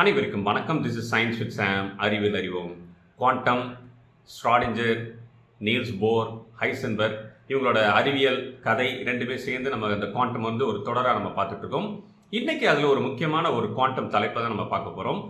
அனைவருக்கும் வணக்கம். This is science with Sam அறிவில் அறிவோம். Quantum Schrodinger Niels Bohr Heisenberg இவங்களோட அறிவியல் கதை ரெண்டுமே சேர்ந்து நம்ம அந்த குவாண்டம் வந்து ஒரு தொடராக நம்ம பார்த்துட்ருக்கோம் இன்றைக்கி அதில் ஒரு முக்கியமான ஒரு குவாண்டம் தலைப்பை தான் நம்ம பார்க்க போகிறோம்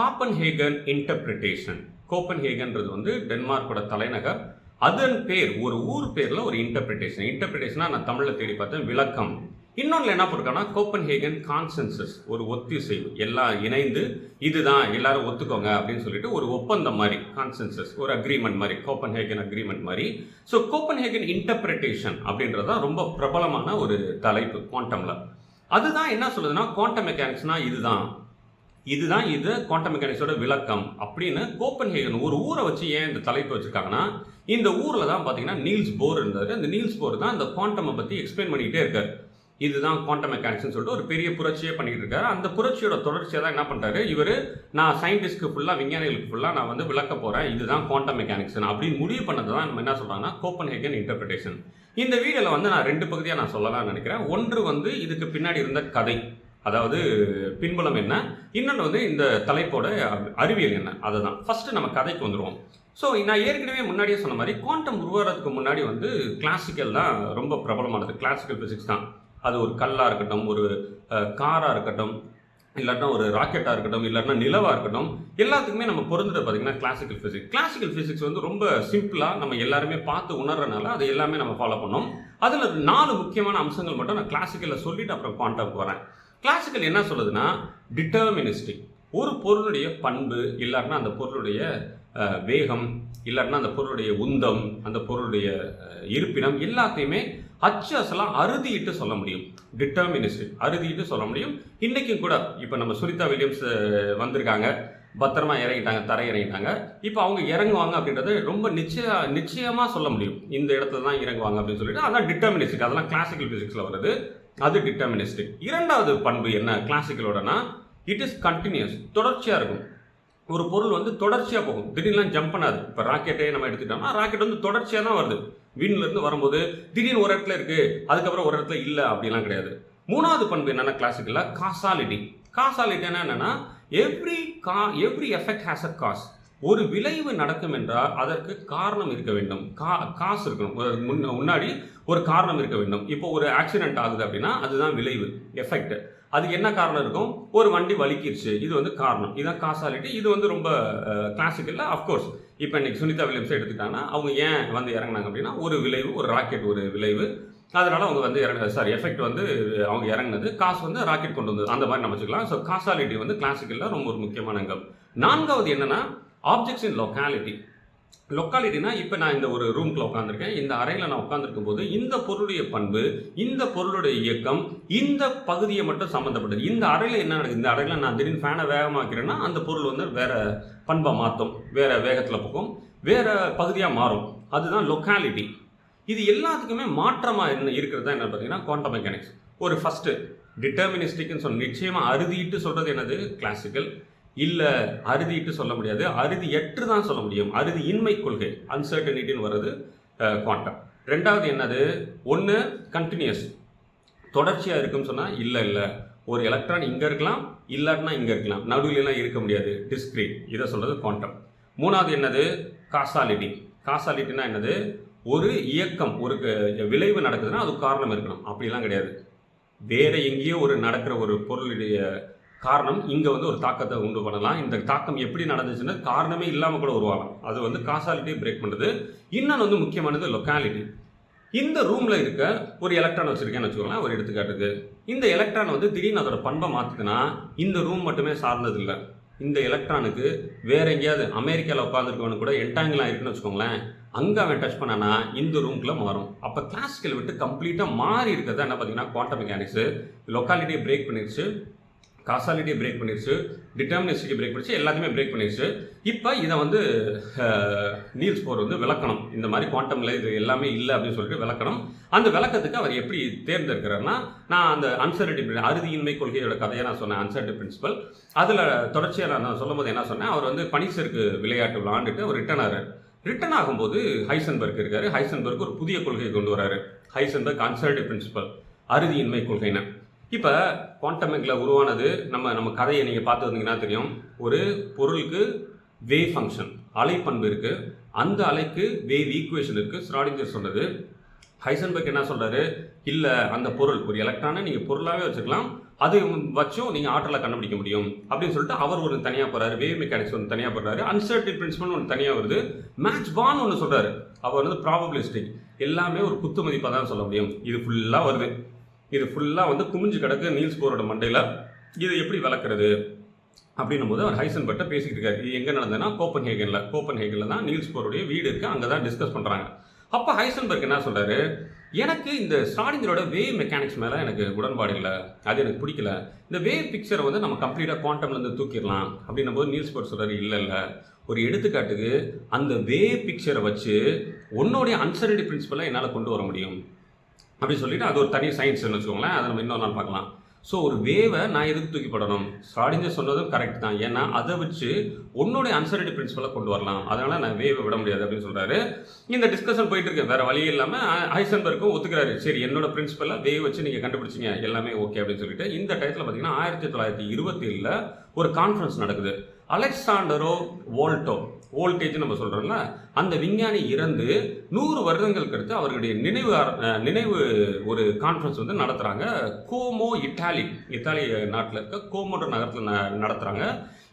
காப்பன் ஹேகன் இன்டர்பிரிட்டேஷன் கோப்பன் ஹேகன்றது வந்து டென்மார்க்கோட தலைநகர். அதன் பேர் ஒரு ஊர் பேரில் ஒரு இன்டர்பிரிட்டேஷன் இன்டர்பிரிட்டேஷனாக நான் தமிழில் தேடி பார்த்தேன். விளக்கம். இன்னொன்று என்ன போட்டிருக்காங்கன்னா கோப்பன் ஹேகன் கான்சென்சஸ் ஒரு ஒத்திசைவு. எல்லாம் இணைந்து இதுதான் எல்லாரும் ஒத்துக்கோங்க அப்படின்னு சொல்லிட்டு ஒரு ஒப்பந்தம் மாதிரி கான்சென்சஸ் ஒரு அக்ரிமெண்ட் மாதிரி கோப்பன் ஹேகன் அக்ரிமெண்ட் மாதிரி. ஸோ கோப்பன் ஹேகன் இன்டர்பிரிட்டேஷன் அப்படின்றது தான் ரொம்ப பிரபலமான ஒரு தலைப்பு குவாண்டமில் அதுதான் என்ன சொல்லுதுன்னா குவாண்டம் மெக்கானிக்ஸ்னால் இதுதான். இதுதான் இது குவாண்டம் மெக்கானிக்ஸோட விளக்கம் அப்படின்னு கோப்பன்ஹேகன் ஒரு ஊரை வச்சு ஏன் இந்த தலைப்பு வச்சுருக்காங்கன்னா இந்த ஊரில் தான் பார்த்தீங்கன்னா நீல்ஸ் போர் இருந்தார். அந்த நீல்ஸ் போர் தான் இந்த குவாண்டமை பற்றி எக்ஸ்பிளைன் பண்ணிக்கிட்டே இருக்கார். இதுதான் குவாண்டம் மெக்கானிக்ஸ்னு சொல்லிட்டு ஒரு பெரிய புரட்சியே பண்ணிட்டு இருக்காரு. அந்த புரட்சியோட தொடர்ச்சியாக தான் என்ன பண்ணுறாரு இவர் நான் சயின்டிஸ்ட்க்கு ஃபுல்லாக விஞ்ஞானிகளுக்கு ஃபுல்லாக நான் வந்து விளக்க போகிறேன் இதுதான் குவாண்டம் மெக்கானிக்ஸ் அப்படின்னு முடிவு பண்ணது தான் நம்ம என்ன சொல்கிறாங்கன்னா கோப்பன் ஹேகன் இன்டர்பிரிட்டேஷன் இந்த வீடியோவில் வந்து நான் ரெண்டு பகுதியாக நான் சொல்லலாம்னு நினைக்கிறேன். ஒன்று வந்து இதுக்கு பின்னாடி இருந்த கதை. அதாவது பின்புலம் என்ன? இன்னொன்று வந்து இந்த தலைப்போட அறிவியல் என்ன? அதுதான். ஃபஸ்ட்டு நம்ம கதைக்கு வந்துடுவோம் ஸோ நான் ஏற்கனவே முன்னாடியே சொன்ன மாதிரி குவாண்டம் உருவாகிறதுக்கு முன்னாடி வந்து கிளாசிக்கல் தான் ரொம்ப பிரபலமானது. கிளாசிக்கல் ஃபிசிக்ஸ் தான். அது ஒரு கல்லாக இருக்கட்டும் ஒரு காராக இருக்கட்டும் இல்லாட்டினா ஒரு ராக்கெட்டாக இருக்கட்டும் இல்லாட்டினா நிலவாக இருக்கட்டும் எல்லாத்துக்குமே நம்ம பொருந்துட்டு பார்த்தீங்கன்னா கிளாசிக்கல் ஃபிசிக்ஸ் கிளாசிக்கல் ஃபிசிக்ஸ் வந்து ரொம்ப சிம்பிளாக நம்ம எல்லாருமே பார்த்து உணர்றனால அது எல்லாமே நம்ம ஃபாலோ பண்ணோம். அதில் நாலு முக்கியமான அம்சங்கள் மட்டும் நான் கிளாசிக்கலில் சொல்லிவிட்டு அப்புறம் குவாண்டம் வரேன். கிளாசிக்கல் என்ன சொல்லுதுன்னா டிட்டர்மினிஸ்டிக் ஒரு பொருளுடைய பண்பு இல்லாட்டினா அந்த பொருளுடைய வேகம் இல்லாட்டினா அந்த பொருளுடைய உந்தம் அந்த பொருளுடைய இருப்பிடம் எல்லாத்தையுமே அச்சஸ்லாம் அறுதிட்டு சொல்ல முடியும். டிட்டர்மினிஸ்ட் அறுதிட்டு சொல்ல முடியும். இன்றைக்கும் கூட இப்போ நம்ம சுனிதா வில்லியம்ஸ் வந்திருக்காங்க. பத்திரமா இறங்கிட்டாங்க தரை இறங்கிட்டாங்க. இப்போ அவங்க இறங்குவாங்க அப்படின்றது ரொம்ப நிச்சய நிச்சயமாக சொல்ல முடியும். இந்த இடத்துல தான் இறங்குவாங்க அப்படின்னு சொல்லிட்டு அதான் டிட்டர்மினிஸ்டிக் அதெல்லாம் கிளாசிக்கல் ஃபிசிக்ஸில் வருது. அது டிட்டர்மினிஸ்டிக் இரண்டாவது பண்பு என்ன கிளாசிக்கலோடனா இட் இஸ் கண்டினியூஸ் தொடர்ச்சியாக இருக்கும். ஒரு பொருள் வந்து தொடர்ச்சியாக போகும். திடீர்னுலாம் ஜம்ப் பண்ணாது. இப்போ ராக்கெட்டே நம்ம எடுத்துட்டோம்னா ராக்கெட் வந்து தொடர்ச்சியாக தான் வருது. விண்ணிலேருந்து வரும்போது திடீர்னு ஒரு இடத்துல இருக்குது அதுக்கப்புறம் ஒரு இடத்துல இல்லை அப்படிலாம் கிடையாது. மூணாவது பண்பு என்னன்னா கிளாசிக்கல்ல காசாலிட்டி காசாலிட்டினா என்னென்னா every ca every effect has a cause ஒரு விளைவு நடக்கும் என்றால் அதற்கு காரணம் இருக்க வேண்டும். கா காசு இருக்கணும். ஒரு முன்னாடி ஒரு காரணம் இருக்க வேண்டும். இப்போ ஒரு ஆக்சிடென்ட் ஆகுது அப்படின்னா அதுதான் விளைவு எஃபெக்ட் அதுக்கு என்ன காரணம் இருக்கும்? ஒரு வண்டி வலிக்கிருச்சு. இது வந்து காரணம். இதுதான் காசாலிட்டி இது வந்து ரொம்ப கிளாசிக்கல்ல அஃப்கோர்ஸ் இப்போ இன்னைக்கு சுனிதா வில்லியம்ஸ் எடுத்துக்கிட்டாங்கன்னா அவங்க ஏன் வந்து இறங்குனாங்க அப்படின்னா ஒரு விளைவு ஒரு ராக்கெட் ஒரு விளைவு. அதனால் அவங்க வந்து இறங்க சாரி எஃபெக்ட் வந்து அவங்க இறங்குனது. காசு வந்து ராக்கெட் கொண்டு வந்தது. அந்த மாதிரி நம்ம வச்சுக்கலாம். ஸோ காசாலிட்டி வந்து கிளாசிக்கலில் ரொம்ப ஒரு முக்கியமான அங்கம். நான்காவது என்னென்னா ஆப்ஜெக்ட்ஸ் இன் லொக்காலிட்டி லொக்காலிட்டினா இப்போ நான் இந்த ஒரு ரூம்குள்ள உட்காந்துருக்கேன் இந்த அறையில் நான் உட்காந்துருக்கும் போது இந்த பொருளுடைய பண்பு இந்த பொருளுடைய இயக்கம் இந்த பகுதியை மட்டும் சம்மந்தப்பட்டது இந்த அறையில் என்ன நடக்குது? இந்த அறையில் நான் திடீர்னு ஃபேனை வேகமாக்கிறேன்னா அந்த பொருள் வந்து வேறு பண்பை மாற்றும் வேறு வேகத்தில் போகும் வேறு பகுதியாக மாறும். அதுதான் லொக்காலிட்டி இது எல்லாத்துக்குமே மாற்றமாக என்ன இருக்கிறது என்ன பார்த்தீங்கன்னா குவாண்டம் மெக்கானிக்ஸ் ஒரு ஃபஸ்ட்டு டிட்டர்மினிஸ்டிக்னு சொன்ன நிச்சயமாக அறுதிட்டு சொல்கிறது என்னது? கிளாசிக்கல் இல்லை அறுதிட்டு சொல்ல முடியாது. அறுதியற்று தான் சொல்ல முடியும். அறுதி இன்மை கொள்கை அன்சர்டனிட்டின்னு வர்றது குவாண்டம் ரெண்டாவது என்னது? ஒன்று கண்டினியூஸ் தொடர்ச்சியாக இருக்குன்னு சொன்னால் இல்லை இல்லை. ஒரு எலக்ட்ரான் இங்கே இருக்கலாம் இல்லாட்டினா இங்கே இருக்கலாம். நடுவிலலாம் இருக்க முடியாது. டிஸ்கிரீட் இதை சொல்கிறது குவாண்டம் மூணாவது என்னது? காசாலிட்டி காசாலிட்டினா என்னது? ஒரு இயக்கம் ஒரு க- விளைவு நடக்குதுன்னா அது காரணம் இருக்கணும். அப்படிலாம் கிடையாது. வேறு எங்கேயோ ஒரு நடக்கிற ஒரு பொருளுடைய காரணம் இங்கே வந்து ஒரு தாக்கத்தை உண்டு பண்ணலாம். இந்த தாக்கம் எப்படி நடந்துச்சுன்னா காரணமே இல்லாமல் கூட உருவாகலாம். அது வந்து காசாலிட்டியை பிரேக் பண்ணுறது இன்னொன்று வந்து முக்கியமானது லொக்காலிட்டி இந்த ரூமில் இருக்க ஒரு எலக்ட்ரான் வச்சுருக்கேன்னு வச்சுக்கோங்களேன் ஒரு எடுத்துக்காட்டுக்கு. இந்த எலக்ட்ரான் வந்து திடீர்னு அதோட பண்பை மாற்றுதுன்னா இந்த ரூம் மட்டுமே சார்ந்தது இல்லை இந்த எலக்ட்ரானுக்கு வேற எங்கேயாவது அமெரிக்காவில் உட்காந்துருக்கவனு கூட என்டாங்கிலாம் இருக்குன்னு வச்சுக்கோங்களேன் அங்கே அவன் டச் பண்ணானா இந்த ரூம்குள்ளே மாறும். அப்போ கிளாசிக்கல் விட்டு கம்ப்ளீட்டாக மாறி இருக்கிறது என்ன பார்த்தீங்கன்னா குவாண்டம் மெக்கானிக்ஸு லொக்காலிட்டியை பிரேக் பண்ணிடுச்சு காசாலிட்டியை பிரேக் பண்ணிருச்சு டிட்டர்மினிஸ்டிக்கு பிரேக் பண்ணிச்சு எல்லாத்தையுமே பிரேக் பண்ணிருச்சு. இப்போ இதை வந்து நீல்ஸ் போர் வந்து விளக்கணும். இந்த மாதிரி குவாண்டமில் இது எல்லாமே இல்லை அப்படின்னு சொல்லிட்டு விளக்கணும். அந்த விளக்கத்துக்கு அவர் எப்படி தேர்ந்தெடுக்கிறாருன்னா நான் அந்த அன்சர்டி அறுதியின்மை கொள்கையோட கதையை நான் சொன்னேன் அன்சர்டி பிரின்சிபல் அதில் தொடர்ச்சியாக நான் சொல்லும்போது என்ன சொன்னேன் அவர் வந்து பனிசருக்கு விளையாட்டு விளாண்டுட்டு அவர் ரிட்டர்ன் ஆகிறார். ரிட்டர்ன் ஆகும்போது ஹைசன்பர்க் இருக்காரு. ஹைசன்பர்க் ஒரு புதிய கொள்கையை கொண்டு வராரு. ஹைசன்பர்க் அன்சர்டி பிரின்சிபல் அறுதியின்மை கொள்கைன்னு. இப்போ குவாண்டம் மெக்கில் உருவானது நம்ம நம்ம கதையை நீங்கள் பார்த்து வந்தீங்கன்னா தெரியும். ஒரு பொருளுக்கு வே ஃபங்க்ஷன் அலைப்பண்பு இருக்குது அந்த அலைக்கு வேவ் ஈக்குவேஷன் இருக்குது ஸ்ராடிஞ்சர் சொன்னது. ஹைசன்பர்க் என்ன சொல்கிறாரு இல்லை அந்த பொருள் ஒரு எலக்ட்ரானை நீங்கள் பொருளாகவே வச்சுக்கலாம். அது வச்சும் நீங்கள் ஆற்றலை கண்டுபிடிக்க முடியும். அப்படின்னு சொல்லிட்டு அவர் ஒரு தனியாக போகிறாரு வேவ் மெக்கானிக்ஸ் ஒன்று தனியாக போடுறாரு. அன்சர்டி பிரின்சிபல் ஒன்று தனியாக வருது. மேட்ச் பான் ஒன்று சொல்கிறாரு அவர் வந்து ப்ராபபிலிஸ்டிக் எல்லாமே ஒரு குத்து மதிப்பாக தான் சொல்ல முடியும். இது ஃபுல்லாக வருது. இது ஃபுல்லாக வந்து குமிஞ்சு கிடக்கு நீல்ஸ் போரோட மண்டையில். இது எப்படி வளர்க்குறது? அப்படின்னும் போது அவர் ஹைசன்பர்ட்ட பேசிக்கிட்டு இருக்காரு. இது எங்கே நடந்ததுன்னா கோப்பன் ஹேகனில் கோப்பன் ஹேகனில் தான் நீல்ஸ் போருடைய வீடு இருக்குது அங்கே தான் டிஸ்கஸ் பண்ணுறாங்க அப்போ ஹைசன்பர்க் என்ன சொல்கிறாரு எனக்கு இந்த ஸ்டார்டிங்கரோட வேவ் மெக்கானிக்ஸ் மேலே எனக்கு உடன்பாடு இல்லை. அது எனக்கு பிடிக்கல. இந்த வேவ் பிக்சரை வந்து நம்ம கம்ப்ளீட்டாக குவாண்டம்லேருந்து தூக்கிடலாம். அப்படின்னும் போது நியூஸ் போர் சொல்கிறார் இல்லை இல்லை. ஒரு எடுத்துக்காட்டுக்கு அந்த வேவ் பிக்சரை வச்சு உன்னோடைய அன்சர்டி பிரின்சிபலை என்னால் கொண்டு வர முடியும். அப்படி சொல்லிட்டு அது ஒரு தனி சயின்ஸ்னு வச்சுக்கோங்களேன். அதை நம்ம இன்னொரு நாள் பார்க்கலாம். ஸோ ஒரு வேவை நான் எதுக்கு தூக்கிப்படணும் போடணும்? சொன்னதும் கரெக்ட் தான். ஏன்னா அதை வச்சு உன்னுடைய அன்சரிட்டி பிரின்சிபலை கொண்டு வரலாம். அதனால் நான் வேவை விட முடியாது அப்படின்னு சொல்கிறாரு இந்த டிஸ்கஷன் போயிட்டு இருக்கு. வேறு வழி இல்லாமல் ஹைசன்பர்க்கும் ஒத்துக்கிறாரு. சரி என்னோட பிரின்சிபலை வேவ் வச்சு நீங்கள் கண்டுபிடிச்சிங்க. எல்லாமே ஓகே அப்படின்னு சொல்லிட்டு இந்த டயத்தில் பார்த்தீங்கன்னா ஆயிரத்தி தொள்ளாயிரத்தி இருபத்தி ஏழில் ஒரு கான்ஃபரன்ஸ் நடக்குது. அலெக்சாண்டரோ வோல்டோ வோல்டேஜ் நம்ம சொல்கிறோம்ல அந்த விஞ்ஞானி இறந்து நூறு வருடங்களுக்கு அடுத்து அவர்களுடைய நினைவு நினைவு ஒரு கான்ஃபரன்ஸ் வந்து நடத்துகிறாங்க கோமோ இட்டாலி இத்தாலி நாட்டில் இருக்க கோமோன்ற நகரத்தில் நடத்துகிறாங்க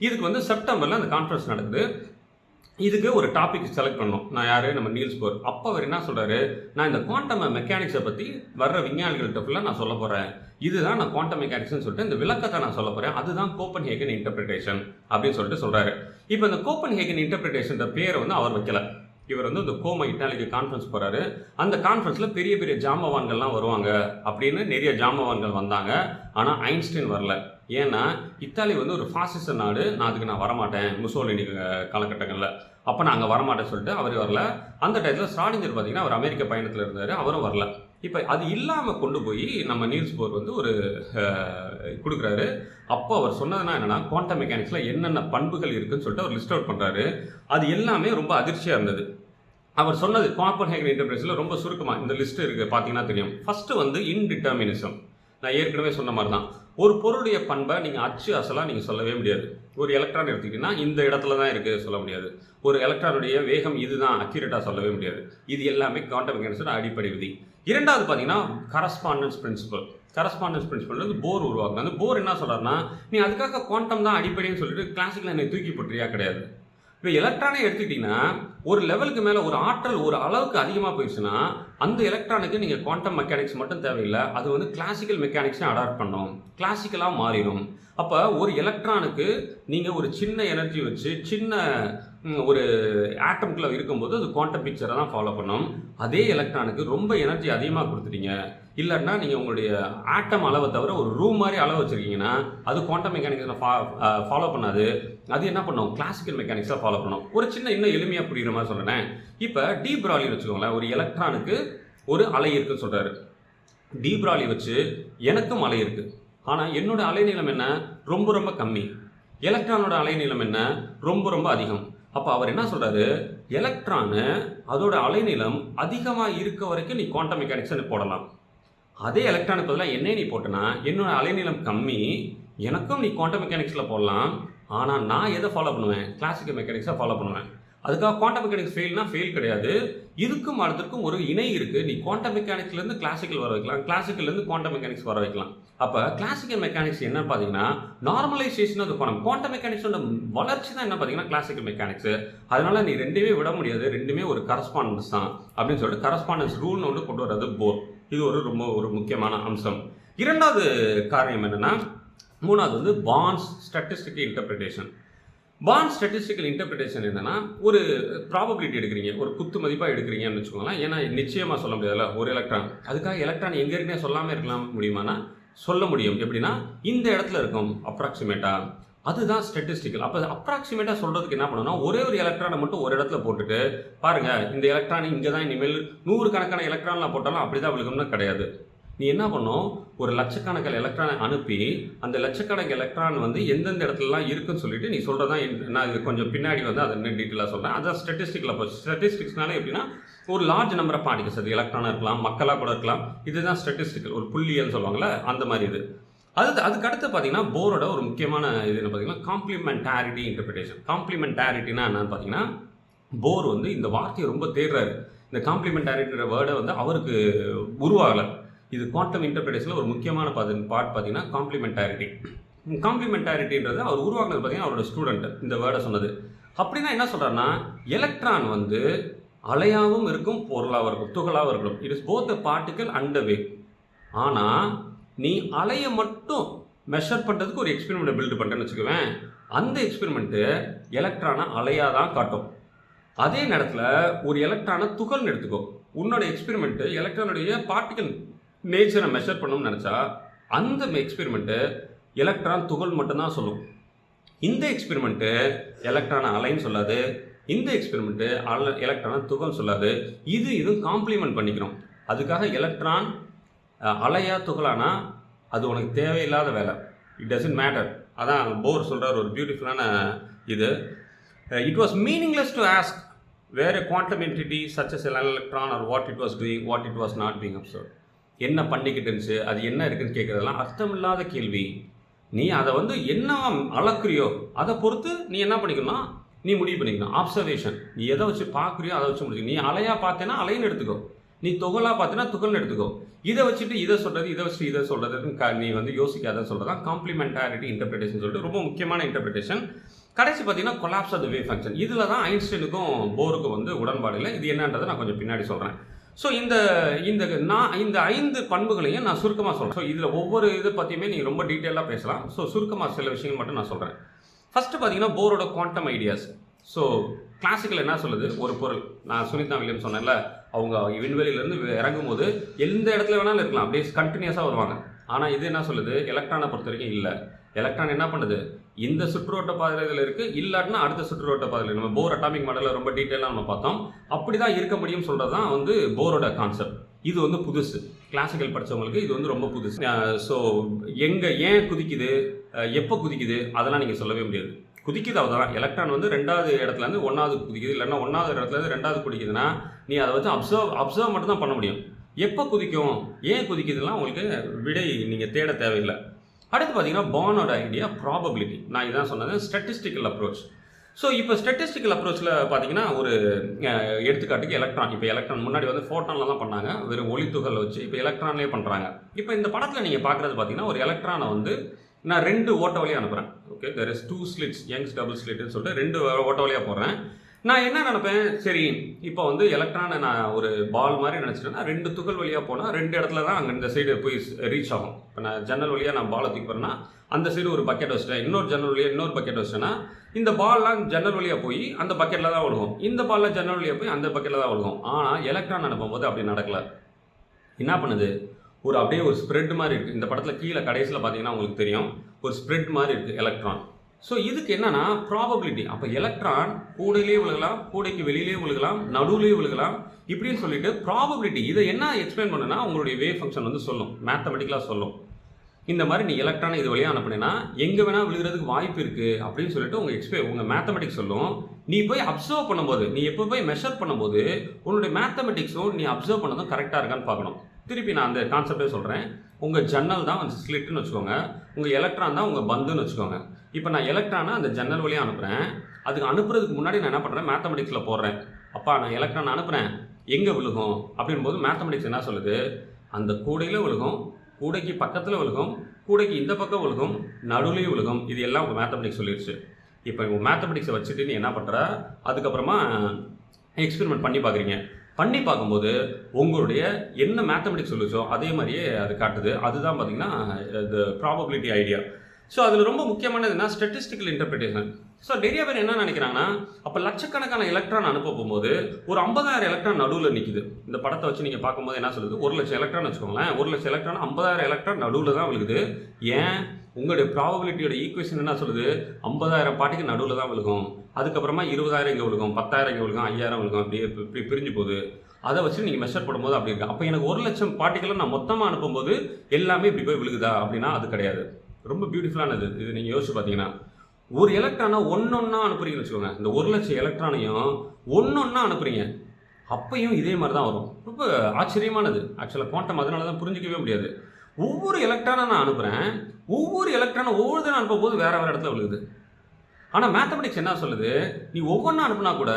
இதுக்கு வந்து செப்டம்பரில் அந்த கான்ஃபரன்ஸ் நடக்குது. இதுக்கு ஒரு டாபிக் செலக்ட் பண்ணோம் நான் யார்? நம்ம நீல்ஸ் போர் அப்போ அவர் என்ன சொல்கிறாரு நான் இந்த குவாண்டம் மெக்கானிக்ஸை பற்றி வர்ற விஞ்ஞானிகள்கிட்ட ஃபுல்லாக நான் சொல்ல போகிறேன் இதுதான் நான் குவாண்டம் மெக்கானிக்ஸ்னு சொல்லிட்டு இந்த விளக்கத்தை நான் சொல்ல போகிறேன் அதுதான் கோப்பன் ஹேகன் இன்டர்பிரிட்டேஷன் அப்படின்னு சொல்லிட்டு சொல்கிறாரு இப்போ இந்த கோப்பன் ஹேகன் இன்டர்பிரிட்டேஷன் பேரை வந்து அவர் வைக்கல. இவர் வந்து இந்த கோமா இட்டாலிக்கு கான்ஃபரன்ஸ் போகிறாரு அந்த கான்ஃபரன்ஸில் பெரிய பெரிய ஜாமவான்கள்லாம் வருவாங்க அப்படின்னு நிறைய ஜாமவான்கள் வந்தாங்க. ஆனால் ஐன்ஸ்டைன் வரல. ஏன்னா இத்தாலி வந்து ஒரு ஃபாசிச நாடு. நான் அதுக்கு நான் வரமாட்டேன். முசோலினி காலகட்டங்களில். அப்போ நான் அங்கே வரமாட்டேன்னு சொல்லிட்டு அவர் வரல. அந்த டயத்தில் ஸ்டாலிஞ்சர் பார்த்தீங்கன்னா அவர் அமெரிக்க பயணத்தில் இருந்தார். அவரும் வரல. இப்போ அது இல்லாமல் கொண்டு போய் நம்ம நீல்ஸ் போர் வந்து ஒரு கொடுக்குறாரு. அப்போ அவர் சொன்னதுன்னா என்னென்னா குவாண்டம் மெக்கானிக்ஸில் என்னென்ன பண்புகள் இருக்குதுன்னு சொல்லிட்டு அவர் லிஸ்ட் அவுட் பண்ணுறாரு அது எல்லாமே ரொம்ப அதிர்ச்சியாக இருந்தது. அவர் சொன்னது காப்பன் ஹேகன் இன்டர்பிரேஷனில் ரொம்ப சுருக்கமாக இந்த லிஸ்ட் இருக்குது பார்த்தீங்கன்னா தெரியும். ஃபஸ்ட்டு வந்து இன்டிட்டர்மினிசம் நான் ஏற்கனவே சொன்ன மாதிரி தான் ஒரு பொருளுடைய பண்பை நீங்கள் அச்சு அசலாக நீங்கள் சொல்லவே முடியாது. ஒரு எலக்ட்ரான் எடுத்துக்கிட்டிங்கன்னா இந்த இடத்துல தான் இருக்குது சொல்ல முடியாது. ஒரு எலக்ட்ரானுடைய வேகம் இதுதான் அக்யூரேட்டாக சொல்லவே முடியாது. இது எல்லாமே குவாண்டம் மெக்கானிக்ஸோட அடிப்படை விதி. இரண்டாவது பார்த்தீங்கன்னா கரஸ்பாண்டன்ஸ் பிரின்சிபல் கரஸ்பாண்டன்ஸ் பிரின்சிபல் வந்து போர் உருவாக்குங்க அந்த போர் என்ன சொல்கிறாருன்னா நீ அதுக்காக குவாண்டம் தான் அடிப்படைன்னு சொல்லிட்டு கிளாசிக்கில் என்னை தூக்கி போட்டுறியா கிடையாது. இப்போ எலக்ட்ரானை எடுத்துக்கிட்டிங்கன்னா ஒரு லெவலுக்கு மேலே ஒரு ஆற்றல் ஒரு அளவுக்கு அதிகமாக போயிடுச்சுன்னா அந்த எலக்ட்ரானுக்கு நீங்கள் குவாண்டம் மெக்கானிக்ஸ் மட்டும் தேவையில்லை. அது வந்து கிளாசிக்கல் மெக்கானிக்ஸையும் அடாப்ட் பண்ணும். கிளாசிக்கலாக மாறிடும். அப்போ ஒரு எலக்ட்ரானுக்கு நீங்கள் ஒரு சின்ன எனர்ஜி வச்சு சின்ன ஒரு ஆட்டம்குள்ளே இருக்கும்போது அது குவாண்டம் பிக்சரை தான் ஃபாலோ பண்ணும். அதே எலக்ட்ரானுக்கு ரொம்ப எனர்ஜி அதிகமாக கொடுத்துட்டீங்க. இல்லைன்னா நீங்கள் உங்களுடைய ஆட்டம் அளவை தவிர ஒரு ரூம் மாதிரி அளவு வச்சுருக்கீங்கன்னா அது குவாண்டம் மெக்கானிக்ஸை ஃபாலோ பண்ணாது. அது என்ன பண்ணும்? கிளாசிக்கல் மெக்கானிக்ஸாக ஃபாலோ பண்ணும். ஒரு சின்ன இன்னும் எளிமையாக புரியுற மாதிரி சொல்கிறேன் இப்போ டீப்ராலி வச்சுக்கோங்களேன் ஒரு எலக்ட்ரானுக்கு ஒரு அலை இருக்குன்னு சொல்கிறாரு டீப்ராலி வச்சு எனக்கும் அலை இருக்குது ஆனால் என்னோட அலைநீளம் என்ன? ரொம்ப ரொம்ப கம்மி. எலக்ட்ரானோட அலைநீளம் என்ன? ரொம்ப ரொம்ப அதிகம். அப்போ அவர் என்ன சொல்கிறாரு எலக்ட்ரானு அதோட அலைநீளம் அதிகமாக இருக்க வரைக்கும் நீ குவாண்டம் மெக்கானிக்ஸை போடலாம். அதே எலக்ட்ரானுக்கு பதிலாக என்னை நீ போட்டனா என்னோட அலைநீளம் கம்மி எனக்கும் நீ குவாண்டம் மெக்கானிக்ஸில் போடலாம். ஆனால் நான் எதை ஃபாலோ பண்ணுவேன்? கிளாசிக்கல் மெக்கானிக்ஸை ஃபாலோ பண்ணுவேன். அதுக்காக குவாண்டம் மெக்கானிக்ஸ் ஃபெயில்னா ஃபெயில் கிடையாது. இதுக்கும் அடுத்ததுக்கும் ஒரு இணை இருக்குது நீ குவாண்டம் மெக்கானிக்ஸ்லேருந்து கிளாசிக்கல் வர வைக்கலாம். கிளாசிக்கல்லேருந்து குவாண்டம் மெக்கானிக்ஸ் வர வைக்கலாம். அப்போ கிளாசிக்கல் மெக்கானிக்ஸ் என்ன பார்த்தீங்கன்னா நார்மலைசேஷன் அது குவாண்டம் குவாண்டம் மெக்கானிக்ஸோட வளர்ச்சி தான் என்ன பார்த்தீங்கன்னா கிளாசிக்கல் மெக்கானிக்ஸ் அதனால் நீ ரெண்டுமே விட முடியாது. ரெண்டுமே ஒரு கரஸ்பாண்டன்ஸ் தான். அப்படின்னு சொல்லிட்டு கரஸ்பாண்டன்ஸ் ரூல்னு ஒன்று கொண்டு வர்றது போர் இது ஒரு ரொம்ப ஒரு முக்கியமான அம்சம். இரண்டாவது காரியம் என்னென்னா மூணாவது வந்து பான்ஸ் ஸ்டாட்டிஸ்டிக்கல் இன்டர்பிரிட்டேஷன் பாண்ட் ஸ்டாட்டிஸ்டிக்கல் இன்டர்பிரிட்டேஷன் என்னன்னா ஒரு ப்ராபபிலிட்டி எடுக்கிறீங்க ஒரு குத்து மதிப்பாக எடுக்கிறீங்கன்னு வச்சுக்கோங்களேன். ஏன்னா நிச்சயமாக சொல்ல முடியாதுல்ல ஒரு எலக்ட்ரான் அதுக்காக எலக்ட்ரான் எங்கே இருக்குன்னே சொல்லாமல் இருக்கலாம் முடியுமானா சொல்ல முடியும். எப்படின்னா இந்த இடத்துல இருக்கும் அப்ராக்சிமேட்டாக அதுதான் ஸ்டெட்டிஸ்டிக்கல் அப்போ அப்ராக்சிமேட்டாக சொல்கிறதுக்கு என்ன பண்ணணும்னா ஒரே ஒரு எலக்ட்ரானை மட்டும் ஒரு இடத்துல போட்டுட்டு பாருங்க இந்த எலக்ட்ரான் இங்கே தான் இனிமேல் நூறு கணக்கான எலக்ட்ரான்லாம் போட்டாலும் அப்படி தான் விழுகும்னு கிடையாது. நீ என்ன பண்ணும்? ஒரு லட்சக்கணக்கில் எலக்ட்ரானை அனுப்பி அந்த லட்சக்கணக்கு எலக்ட்ரான் வந்து எந்தெந்த இடத்துலலாம் இருக்குன்னு சொல்லிட்டு நீ சொல்கிறதா நான் இது கொஞ்சம் பின்னாடி வந்து அதை இன்னும் டீட்டெயிலாக சொல்கிறேன் அதான் ஸ்டட்டிஸ்டிக்கில் போச்சு. ஸ்டாட்டிஸ்டிக்ஸ்னால எப்படின்னா ஒரு லார்ஜ் நம்பர் ஆஃப் பார்ட்டிகல்ஸ் அது எலக்ட்ரானாக இருக்கலாம் மக்களாக கூட இருக்கலாம். இதுதான் ஸ்டட்டிஸ்டிக்கல் ஒரு புள்ளியல்னு சொல்லுவாங்கள்ல அந்த மாதிரி இது. அது அதுக்கு அடுத்து பார்த்தீங்கன்னா போரோட ஒரு முக்கியமான இது என்ன பார்த்தீங்கன்னா காம்ப்ளிமெண்டாரிட்டி இன்டர்பிரிட்டேஷன் காம்ப்ளிமெண்டாரிட்டினா என்னன்னு பார்த்தீங்கன்னா போர் வந்து இந்த வார்த்தையை ரொம்ப தேடுறாரு. இந்த காம்ப்ளிமெண்டாரிட்டின்ற வேர்டை வந்து அவருக்கு உருவாகலை. இது குவாண்டம் இன்டர்பிரேஷனில் ஒரு முக்கியமான பாது பார்ட் பார்த்தீங்கன்னா காம்ப்ளிமெண்டாரிட்டி காம்ப்ளிமெண்டாரிட்டின்றது அவர் உருவாக்குனது பார்த்தீங்கன்னா அவரோட ஸ்டூடெண்ட் இந்த வேர்டை சொன்னது. அப்படின்னா என்ன சொல்கிறாருன்னா எலக்ட்ரான் வந்து அலையாகவும் இருக்கும் பொருளாகவும் இருக்கும் துகளாகவும் இருக்கும் it is both the particle and wave ஆனால் நீ அலையை மட்டும் மெஷர் பண்ணுறதுக்கு ஒரு எக்ஸ்பெரிமெண்ட்டை பில்டு பண்ணுறேன்னு வச்சுக்குவேன். அந்த எக்ஸ்பெரிமெண்ட்டு எலக்ட்ரானை அலையாக தான் காட்டும். அதே நேரத்தில் ஒரு எலக்ட்ரானை துகள்னு எடுத்துக்கோ. உன்னோட எக்ஸ்பெரிமெண்ட்டு எலக்ட்ரானுடைய பார்ட்டிக்கல் நேச்சரை மெஷர் பண்ணணும்னு நினச்சா அந்த எக்ஸ்பெரிமெண்ட்டு எலக்ட்ரான் துகள் மட்டும்தான் சொல்லும். இந்த எக்ஸ்பெரிமெண்ட்டு எலக்ட்ரான் அலைன்னு சொல்லாது. இந்த எக்ஸ்பெரிமெண்ட்டு அல எலக்ட்ரானை துகள் சொல்லாது. இது இதுவும் காம்ப்ளிமெண்ட் பண்ணிக்கிறோம் அதுக்காக எலக்ட்ரான் அலையா துகளானா அது உனக்கு தேவையில்லாத வேலை. இட் டசன்ட் மேட்டர் அதான் போர் சொல்கிறார் ஒரு பியூட்டிஃபுல்லான இது. It was meaningless to ask வேறு quantum entity such as electron are what it was doing what it was not being observe என்ன பண்ணிக்கிட்டு இருந்துச்சு அது என்ன இருக்குன்னு கேட்குறதெல்லாம் அர்த்தமில்லாத கேள்வி. நீ அதை வந்து என்ன அளக்குறியோ அதை பொறுத்து நீ என்ன பண்ணிக்கணும்னா நீ முடிவு பண்ணிக்கணும். ஆப்சர்வேஷன் நீ எதை வச்சு பார்க்குறியோ அதை வச்சு முடிச்சு நீ அலையாக பார்த்தேன்னா அலைன்னு எடுத்துக்கோ. நீ துகளாக பார்த்தேன்னா துகள்னு எடுத்துக்கோ. இதை வச்சுட்டு இதை சொல்கிறது இதை வச்சுட்டு இதை சொல்கிறதுன்னு நீ வந்து யோசிக்காத சொல்கிறது காம்ப்ளிமெண்டாரிட்டி இன்டர்பிரிட்டேஷன் சொல்லிட்டு ரொம்ப முக்கியமான இன்டர்பிரிட்டேஷன் கடைசி பார்த்தீங்கன்னா collapse of the wave function இதில் தான் ஐன்ஸ்டைனுக்கும் போருக்கும் வந்து உடன்பாடு இல்லை. இது என்னன்றதை நான் கொஞ்சம் பின்னாடி சொல்கிறேன் ஸோ இந்த இந்த நான் இந்த ஐந்து பண்புகளையும் நான் சுருக்கமாக சொல்கிறேன் ஸோ இதில் ஒவ்வொரு இதை பற்றியுமே நீங்கள் ரொம்ப டீட்டெயிலாக பேசலாம். ஸோ சுருக்கமாக சில விஷயங்கள் மட்டும் நான் சொல்கிறேன் ஃபஸ்ட்டு பார்த்தீங்கன்னா போரோட குவாண்டம் ஐடியாஸ் ஸோ கிளாசிக்கல் என்ன சொல்லுது? ஒரு பொருள். நான் சுனிதா வில்லியம் சொன்னேன்ல அவங்க விண்வெளியிலேருந்து இறங்கும் போது எந்த இடத்துல வேணாலும் இருக்கலாம். அப்படியே கண்டினியூஸாக வருவாங்க. ஆனால் இது என்ன சொல்லுது? எலக்ட்ரானை பொறுத்த வரைக்கும் இல்லை. எலக்ட்ரான் என்ன பண்ணுது? இந்த சுற்றுவட்ட பாதையில் இருக்குது இல்லாட்டினா அடுத்த சுற்றுவட்ட பாதையில் நம்ம போர் அட்டாமிக் மாடலில் ரொம்ப டீட்டெயிலாக நம்ம பார்த்தோம். அப்படி தான் இருக்க முடியும்னு சொல்கிறது தான் வந்து போரோட கான்செப்ட் இது வந்து புதுசு. கிளாசிக்கல் படித்தவங்களுக்கு இது வந்து ரொம்ப புதுசு. ஸோ எங்கே ஏன் குதிக்குது? எப்போ குதிக்குது? அதெல்லாம் நீங்கள் சொல்லவே முடியாது. குதிக்குது அவ்வளோதான் எலக்ட்ரான் வந்து ரெண்டாவது இடத்துலேருந்து ஒன்றாவது குதிக்குது. இல்லைன்னா ஒன்றாவது இடத்துலேருந்து ரெண்டாவது குதிக்குதுன்னா நீ அதை வச்சு அப்சர்வ் அப்சர்வ் மட்டும் தான் பண்ண முடியும். எப்போ குதிக்கும்? ஏன் குதிக்குதுலாம் உங்களுக்கு விடை நீங்கள் தேட தேவையில்லை. அடுத்து பார்த்தீங்கன்னா பானோட ஐடியா ப்ராபபிலிட்டி நான் இதான் சொன்னது ஸ்டட்டிஸ்டிக்கல் அப்ரோச் ஸோ இப்போ ஸ்டட்டிஸ்டிக்கல் அப்ரோச்சில் பார்த்தீங்கன்னா ஒரு எடுத்துக்காட்டுக்கு எலக்ட்ரான் இப்போ எலக்ட்ரான் முன்னாடி வந்து ஃபோட்டானில் தான் பண்ணாங்க. வெறும் ஒளித்துகள் வச்சு இப்போ எலக்ட்ரான்லேயே பண்ணுறாங்க இப்போ இந்த படத்தில் நீங்கள் பார்க்குறது பார்த்தீங்கன்னா ஒரு எலக்ட்ரானை வந்து நான் ரெண்டு ஓட்ட வழியாக அனுப்புகிறேன் okay there is two slits Young's double ஸ்லிட்னு சொல்லிட்டு ரெண்டு ஓட்ட வழியாக போடுறேன். நான் என்ன நினைப்பேன்? சரி இப்போ வந்து எலக்ட்ரானை நான் ஒரு பால் மாதிரி நினச்சிட்டேன்னா ரெண்டு துகள் வழியாக போனால் ரெண்டு இடத்துல தான் அங்கே இந்த சைடு போய் ரீச் ஆகும். இப்போ நான் ஜன்னல் வழியாக நான் பாலை தூக்கி போகிறேன்னா அந்த சைடு ஒரு பக்கெட் வச்சிட்டேன். இன்னொரு ஜன்னல் வழியாக இன்னொரு பக்கெட் வச்சிட்டேன்னா இந்த பால்லாம் ஜன்னல் வழியாக போய் அந்த பக்கெட்டில் தான் விழுகும் இந்த பால்லாம் ஜன்னல் வழியாக போய் அந்த பக்கெட்டில் தான் விழுகும் ஆனால் எலக்ட்ரான் அனுப்பும்போது அப்படி நடக்கல. என்ன பண்ணுது? ஒரு அப்படியே ஒரு ஸ்ப்ரெட் மாதிரி இருக்குது இந்த படத்தில் கீழே கடைசியில் பார்த்தீங்கன்னா உங்களுக்கு தெரியும். ஒரு ஸ்ப்ரெட் மாதிரி இருக்குது எலக்ட்ரான் ஸோ இதுக்கு என்னன்னா ப்ராபபிலிட்டி அப்போ எலக்ட்ரான் கூடையிலே விழுகலாம் கூடைக்கு வெளியிலே விழுகலாம் நடுவுலேயே விழுகலாம் இப்படின்னு சொல்லிட்டு ப்ராபபிலிட்டி இதை என்ன எக்ஸ்பிளைன் பண்ணுன்னா உங்களுடைய வே ஃபங்க்ஷன் வந்து சொல்லும். மேத்தமெட்டிக்கலாக சொல்லும். இந்த மாதிரி நீ எலக்ட்ரானை இது வழியாக அனுப்புனேன்னா எங்கே வேணால் விழுகிறதுக்கு வாய்ப்பு இருக்குது அப்படின்னு சொல்லிட்டு உங்கள் எக்ஸ்பே உங்கள் மேத்தமெட்டிக்ஸ் சொல்லும். நீ போய் அப்சர்வ் பண்ணும்போது நீ எப்போ போய் மெஷர் பண்ணும்போது உன்னுடைய மேத்தமெட்டிக்ஸும் நீ அப்சர்வ் பண்ணதும் கரெக்டாக இருக்கான்னு பார்க்கணும். திருப்பி நான் அந்த கான்செப்டே சொல்கிறேன் உங்கள் ஜன்னல் தான் வந்து ஸ்லிட்டுன்னு வச்சுக்கோங்க. உங்கள் எலக்ட்ரான் தான் உங்கள் பந்துன்னு வச்சுக்கோங்க. இப்போ நான் எலக்ட்ரானை அந்த ஜன்னல் வழியாக அனுப்புகிறேன் அதுக்கு அனுப்புறதுக்கு முன்னாடி நான் என்ன பண்ணுறேன் மேத்தமெட்டிக்ஸில் போடுறேன். அப்பா நான் எலக்ட்ரான் அனுப்புகிறேன் எங்கே விழுகும்? அப்படின்போது மேத்தமெட்டிக்ஸ் என்ன சொல்லுது? அந்த கூடையில் விழுகும் கூடைக்கு பக்கத்தில் விழுகும் கூடைக்கு இந்த பக்கம் விழுகும் நடுவுலையும் விழுகும். இது எல்லாம் உங்கள் மேத்தமெட்டிக்ஸ் சொல்லிடுச்சு இப்போ உங்கள் மேத்தமெட்டிக்ஸை வச்சுட்டு நீ என்ன பண்ணுற அதுக்கப்புறமா எக்ஸ்பெரிமெண்ட் பண்ணி பார்க்குறீங்க பண்ணி பார்க்கும்போது உங்களுடைய என்ன மேத்தமெட்டிக்ஸ் சொல்லுச்சோ அதே மாதிரியே அது காட்டுது. அதுதான் பார்த்தீங்கன்னா இது ப்ராபபிலிட்டி ஐடியா ஸோ அதில் ரொம்ப முக்கியமானது என்ன? ஸ்டட்டிஸ்டிக்கல் இன்டர்பிரிட்டேஷன் ஸோ நிறைய பேர் என்ன நினைக்கிறாங்கன்னா அப்போ லட்சக்கணக்கான எலக்ட்ரான் அனுப்ப போகும்போது ஒரு ஐம்பதாயிரம் எலக்ட்ரான் நடுவில் நிற்குது இந்த படத்தை வச்சு நீங்கள் பார்க்கும்போது என்ன சொல்லுது? ஒரு லட்சம் எலக்ட்ரான் வச்சுக்கோங்களேன். ஒரு லட்சம் எலக்ட்ரான் ஐம்பதாயிரம் எலக்ட்ரான் நடுவில் தான் விழுகுது. ஏன்? உங்களுடைய ப்ராபபிலிட்டியோட ஈக்குவேஷன் என்ன சொல்லுது? ஐம்பதாயிரம் பாட்டிக்கு நடுவில் தான் விழுகும். அதுக்கப்புறமா இருபதாயிரம் இங்கே விழுகும் பத்தாயிரம் இங்கே விழுகும் ஐயாயிரம் விழுகும் அப்படியே இப்படி- இப்படி பிரிஞ்சு போகுது. அதை வச்சு நீங்கள் மெஷர் பண்ணும்போது அப்படி இருக்கு. அப்போ எனக்கு ஒரு லட்சம் பாட்டிகளை நான் மொத்தமாக அனுப்பும்போது எல்லாமே இப்படி போய் விழுகுதா? அப்படின்னா அது கிடையாது. ரொம்ப பியூட்டிஃபுல்லானது இது நீங்கள் யோசிச்சு பார்த்தீங்கன்னா ஒரு எலக்ட்ரானை ஒன்றா அனுப்புறீங்கன்னு வச்சுக்கோங்க. இந்த ஒரு லட்சம் எலக்ட்ரானையும் ஒன்னொன்னா அனுப்புறீங்க. அப்பையும் இதே மாதிரி தான் வரும். ரொம்ப ஆச்சரியமானது. ஆக்சுவலாக குவாண்டம் அதனால தான் புரிஞ்சிக்கவே முடியாது. ஒவ்வொரு எலக்ட்ரானை நான் அனுப்புகிறேன் ஒவ்வொரு எலக்ட்ரானை ஒவ்வொரு தடவை அனுப்பும் போது வேறு வேறு இடத்துல விழுகுது. ஆனால் மேத்தமெட்டிக்ஸ் என்ன சொல்லுது? நீ ஒவ்வொன்றா அனுப்புனா கூட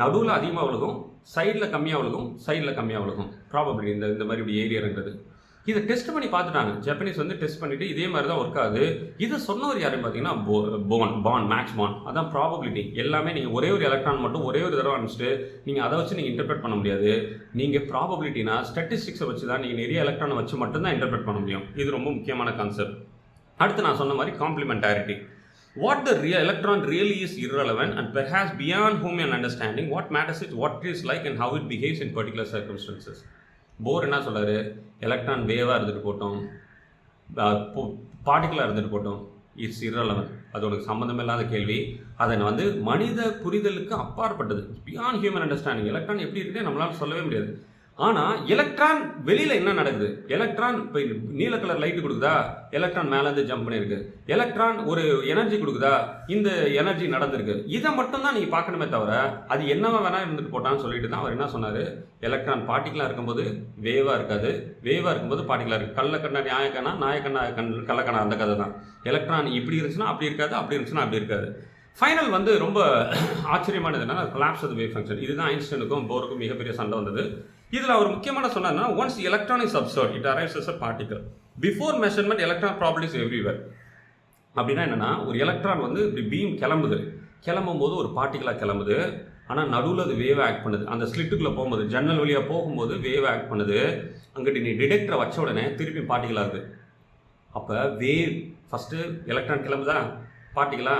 நடுவில் அதிகமாக விழுகும் சைடில் கம்மியாக விழுகும் சைடில் கம்மியாக விழுகும். ப்ராபபிலிட்டி இந்த இந்த மாதிரி இப்படி ஏரியாங்கிறது இதை டெஸ்ட் பண்ணி பார்த்துட்டாங்க. ஜப்பனீஸ் வந்து டெஸ்ட் பண்ணிட்டு இதே மாதிரி தான் ஒர்க் ஆகுது. இதை சொன்னவர் யாருன்னு பார்த்தீங்கன்னா போ போன் பான் மேக்ஸ் பான் அதான் ப்ராபபிலிட்டி எல்லாமே நீங்கள் ஒரே ஒரு எலக்ட்ரான் மட்டும் ஒரே ஒரு தடவை அனுப்பிச்சிட்டு நீங்கள் அதை வச்சு நீங்கள் இன்டர்பிரட் பண்ண முடியாது. நீங்கள் ப்ராபபிலிட்டினா ஸ்டாட்டிஸ்டிக்ஸை வச்சு தான் நீங்கள் நிறைய எலக்ட்ரானை வச்சு மட்டும்தான் இன்டர்பிரட் பண்ண முடியும். இது ரொம்ப முக்கியமான கான்செப்ட் அடுத்து நான் சொன்ன மாதிரி complementarity what the rea electron really is irrelevant and perhaps beyond human understanding understanding what is what what is like and how it in particular particular Bohr என்ன சொல்கிறாரு எலக்ட்ரான் வேவாக இருந்துட்டு போட்டோம். பார்ட்டிக்கலாக இருந்துட்டு போட்டோம். இட்ஸ் இரலவன் அது உனக்கு சம்மந்தம் இல்லாத கேள்வி. அதை வந்து மனித புரிதலுக்கு அப்பாற்பட்டது. பியான் ஹியூமன் அண்டர்ஸ்டாண்டிங் எலக்ட்ரான் எப்படி இருக்குன்னு நம்மளால சொல்லவே முடியாது. ஆனால் எலக்ட்ரான் வெளியில் என்ன நடக்குது? எலக்ட்ரான் இப்போ நீல கலர் லைட்டு கொடுக்குதா? எலக்ட்ரான் மேலேருந்து ஜம்ப் பண்ணியிருக்கு. எலக்ட்ரான் ஒரு எனர்ஜி கொடுக்குதா? இந்த எனர்ஜி நடந்திருக்கு. இதை மட்டும் தான் நீங்கள் பார்க்கணுமே தவிர அது என்னவா வேணால் இருந்துட்டு போட்டான்னு சொல்லிட்டு தான் அவர் என்ன சொன்னார்? எலக்ட்ரான் பார்ட்டிகலாக இருக்கும்போது வேவாக இருக்காது. வேவாக இருக்கும்போது பார்ட்டிகலாக இருக்குது கள்ளக்கண்ணா நியாயக்கண்ணா நாயக்கண்ணா கண் கள்ளக்கண்ணா அந்த கதை தான். எலக்ட்ரான் இப்படி இருந்துச்சுன்னா அப்படி இருக்காது அப்படி இருந்துச்சுன்னா அப்படி இருக்காது. ஃபைனல் வந்து ரொம்ப ஆச்சரியமானது என்னன்னா கொலாப்ஸ் ஆஃப் வேவ் ஃபங்க்ஷன் இதுதான் ஐன்ஸ்டைனுக்கும் போருக்கும் மிகப்பெரிய சண்டை வந்தது. இதில் அவர் முக்கியமான சொன்னார்னா once electron is observe it arrives a particle before measurement electron properties everywhere அப்படின்னா என்னென்னா ஒரு எலக்ட்ரான் வந்து இப்படி பீம் கிளம்புது. கிளம்பும் போது ஒரு பார்ட்டிகலாக கிளம்புது. ஆனால் நடுவில் அது வேவ் ஆக்ட் பண்ணுது. அந்த ஸ்லிட்டுக்குள்ளே போகும்போது ஜன்னல் வழியாக போகும்போது வேவ் ஆக்ட் பண்ணுது. அங்கிட்டு நீ டிடெக்டரை வச்ச உடனே திருப்பி பார்ட்டிகலாக இருக்குது அப்போ வேவ் ஃபஸ்ட்டு எலக்ட்ரான் கிளம்புதா? பார்ட்டிகளா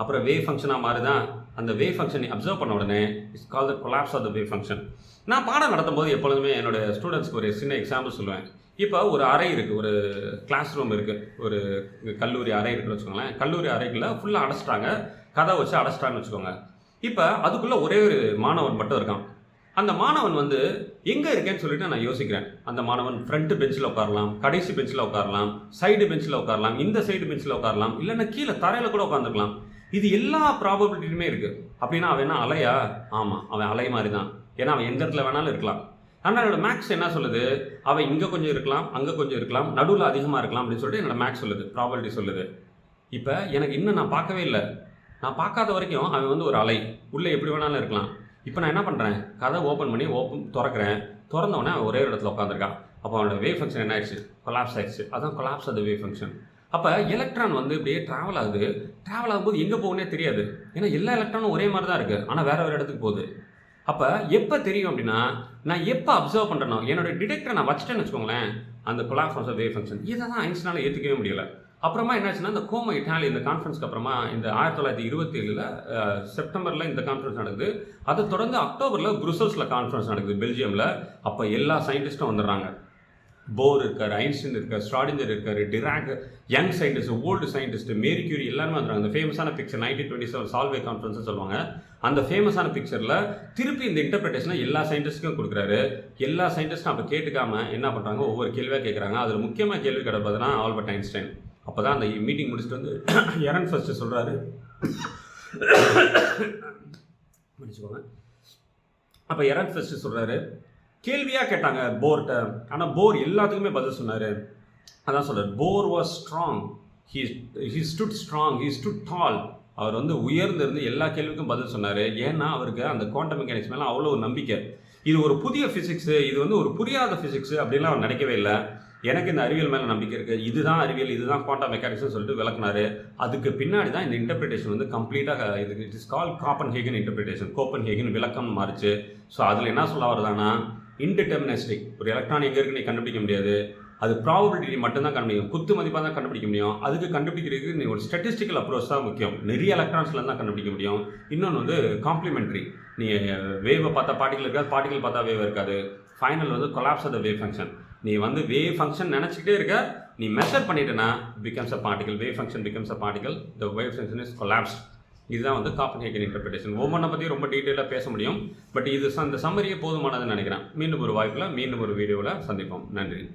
அப்புறம் வேவ் ஃபங்க்ஷனாக மாறுதான் அந்த வேவ் ஃபங்க்ஷனை அப்சர்வ் பண்ண உடனே it's call the collapse of the wave function நான் பாடம் நடத்தும் போது எப்பொழுதுமே என்னோட ஸ்டூடெண்ட்ஸ்க்கு ஒரு சின்ன எக்ஸாம்பிள் சொல்லுவேன். இப்போ ஒரு அறை இருக்குது ஒரு கிளாஸ் ரூம் இருக்குது ஒரு கல்லூரி அறை இருக்குன்னு வச்சுக்கோங்களேன். கல்லூரி அறைக்குள்ளே ஃபுல்லாக அடைச்சிட்டாங்க கதை வச்சு அடைச்சிட்டாங்கன்னு வச்சுக்கோங்க. இப்போ அதுக்குள்ளே ஒரே ஒரு மாணவன் மட்டும் இருக்கான். அந்த மாணவன் வந்து எங்கே இருக்கேன்னு சொல்லிட்டு நான் யோசிக்கிறேன். அந்த மாணவன் ஃப்ரண்ட் பெஞ்சில் உட்காரலாம் கடைசி பெஞ்சில் உட்காரலாம் சைடு பெஞ்சில் உட்காரலாம் இந்த சைடு பெஞ்சில் உட்காரலாம் இல்லைன்னா கீழே தரையில் கூட உட்காந்துக்கலாம் இது எல்லா ப்ராபபிலிட்டியுமே இருக்குது அப்படின்னா அவன் என்ன அலையா? ஆமாம் அவன் அலை மாதிரி தான் ஏன்னா அவன் எந்த இடத்துல வேணாலும் இருக்கலாம். ஆனால் என்னோட மேக்ஸ் என்ன சொல்லுது? அவன் இங்கே கொஞ்சம் இருக்கலாம் அங்கே கொஞ்சம் இருக்கலாம் நடுவில் அதிகமாக இருக்கலாம் அப்படின்னு சொல்லிட்டு என்னோட மேக்ஸ் சொல்லுது ப்ராபபிலிட்டி சொல்லுது. இப்போ எனக்கு இன்னும் நான் பார்க்கவே இல்லை. நான் பார்க்காத வரைக்கும் அவன் வந்து ஒரு அலை. உள்ளே எப்படி வேணாலும் இருக்கலாம். இப்போ நான் என்ன பண்ணுறேன் கதை ஓப்பன் பண்ணி ஓப்பன் திறக்கிறேன். திறந்தவொடனே அவன் ஒரே இடத்துல உட்காந்துருக்கான் அப்போ அவனோட வேவ் ஃபங்க்ஷன் என்ன ஆயிடுச்சு? கொலாப்ஸ் ஆயிடுச்சு. அதான் கொலாப்ஸ் அது வேவ் ஃபங்க்ஷன் அப்போ எலக்ட்ரான் வந்து இப்படியே ட்ராவல் ஆகுது. ட்ராவல் ஆகும்போது எங்கே போகணுன்னே தெரியாது. ஏன்னா எல்லா எலக்ட்ரானும் ஒரே மாதிரி தான் இருக்குது ஆனால் வேறு வேறு இடத்துக்கு போகுது. அப்போ எப்போ தெரியும் அப்படின்னா நான் எப்போ அப்சர்வ் பண்ணுறேனோ என்னோடய டிடெக்டரை நான் வச்சிட்டேன்னு வச்சுக்கோங்களேன் அந்த கொலாப்ஸ் ஆஃப் வேவ் ஃபங்க்ஷன் இதை தான் ஐன்ஸ்டால ஏற்றுக்கவே முடியல. அப்புறமா என்னாச்சுன்னா இந்த கோமோ இட்டாலி இந்த கான்ஃபரன்ஸ்க்கு அப்புறமா இந்த ஆயிரத்தி தொள்ளாயிரத்தி இருபத்தி ஏழில் செப்டம்பரில் இந்த கான்ஃபரன்ஸ் நடக்குது. அதை தொடர்ந்து அக்டோபரில் புருசல்ஸில் கான்ஃபரன்ஸ் நடக்குது பெல்ஜியமில் அப்போ எல்லா சயின்டிஸ்ட்டும் வந்துடுறாங்க. போர் இருக்கார் ஐன்ஸ்டைன் இருக்கார் ஸ்ட்ராடிஞ்சர் இருக்கார் Dirac young scientist old scientist Marie Curie எல்லாருமே வந்துடுறாங்க அந்த ஃபேமஸான picture nineteen twenty seven Solvay conference சொல்லுவாங்க. அந்த ஃபேமஸான பிக்சரில் திருப்பி இந்த இன்டர்பிரேஷனை எல்லா சயின்டிஸ்ட்டுக்கும் கொடுக்குறாரு. எல்லா சயின்டிஸ்ட்டும் அப்போ கேட்டுக்காம என்ன பண்ணுறாங்க ஒவ்வொரு கேள்வியாக கேட்குறாங்க அதில் முக்கியமாக கேள்வி கிடப்பதுனா ஆல்பர்ட் ஐன்ஸ்டைன். அப்போ தான் அந்த மீட்டிங் முடிச்சுட்டு வந்து எரன் ஃபர்ஸ்ட்டு சொல்கிறாரு மன்னிச்சுக்கோங்க அப்போ எரன் ஃபர்ஸ்ட்டு சொல்கிறாரு கேள்வியாக கேட்டாங்க போர்கிட்ட ஆனால் போர் எல்லாத்துக்குமே பதில் சொன்னார். அதான் சொல்கிறார் Bohr was strong he he stood strong he stood tall அவர் வந்து உயர்ந்திருந்து எல்லா கேள்விக்கும் பதில் சொன்னார். ஏன்னா அவருக்கு அந்த குவாண்டம் மெக்கானிக்ஸ் மேலே அவ்வளோ ஒரு நம்பிக்கை. இது ஒரு புதிய ஃபிசிக்ஸு இது வந்து ஒரு புரியாத ஃபிசிக்ஸு அப்படின்லாம் அவர் நினைக்கவே இல்லை. எனக்கு இந்த அறிவியல் மேலே நம்பிக்கை இருக்குது இதுதான் அறிவியல் இதுதான் குவாண்டம் மெக்கானிக்ஸ்னு சொல்லிட்டு விளக்குனாரு. அதுக்கு பின்னாடி தான் இந்த இன்டர்பிரிட்டேஷன் வந்து கம்ப்ளீட்டாக இது it is call Copenhagen interpretation Copenhagen விளக்கம் மாறுச்சு. ஸோ அதில் என்ன சொல்ல வருதானா இன்டிட்டர்மினிஸ்டிக் ஒரு எலக்ட்ரான் எங்கே இருக்குன்னு நீ கண்டுபிடிக்க முடியாது. அது ப்ராபபிலிட்டி மட்டும்தான் கண்டுபிடிக்கும். குத்து மதிப்பாக தான் கண்டுபிடிக்க முடியும். அதுக்கு கண்டுபிடிக்கிறதுக்கு நீ ஒரு ஸ்டட்டிஸ்டிக்கல் அப்ரோச் தான் முக்கியம். நிறைய எலக்ட்ரான்ஸ்ல தான் கண்டுபிடிக்க முடியும். இன்னொன்று வந்து காம்ப்ளிமெண்ட்ரி நீ வேவை பார்த்தா பார்ட்டிகல் இருக்காது பார்ட்டிகல் பார்த்தா வேவ் இருக்காது. ஃபைனல் வந்து collapse of the wave function நீ வந்து வேவ் ஃபங்க்ஷன் நினச்சிக்கிட்டே இருக்க நீ மெஷர் பண்ணிட்டேன்னா becomes a particle wave function becomes a particle the wave function is collapse இதுதான் வந்து காப்பன்ஹேகன் இன்டர்பிரேஷன் ஒவ்வொன்றை பற்றி ரொம்ப டீட்டெயிலாக பேச முடியும். பட் இது அந்த சம்மரியே போதுமானதுன்னு நினைக்கிறேன். மீண்டும் ஒரு வாய்ப்பில் மீண்டும் ஒரு வீடியோவில் சந்திப்போம். நன்றி.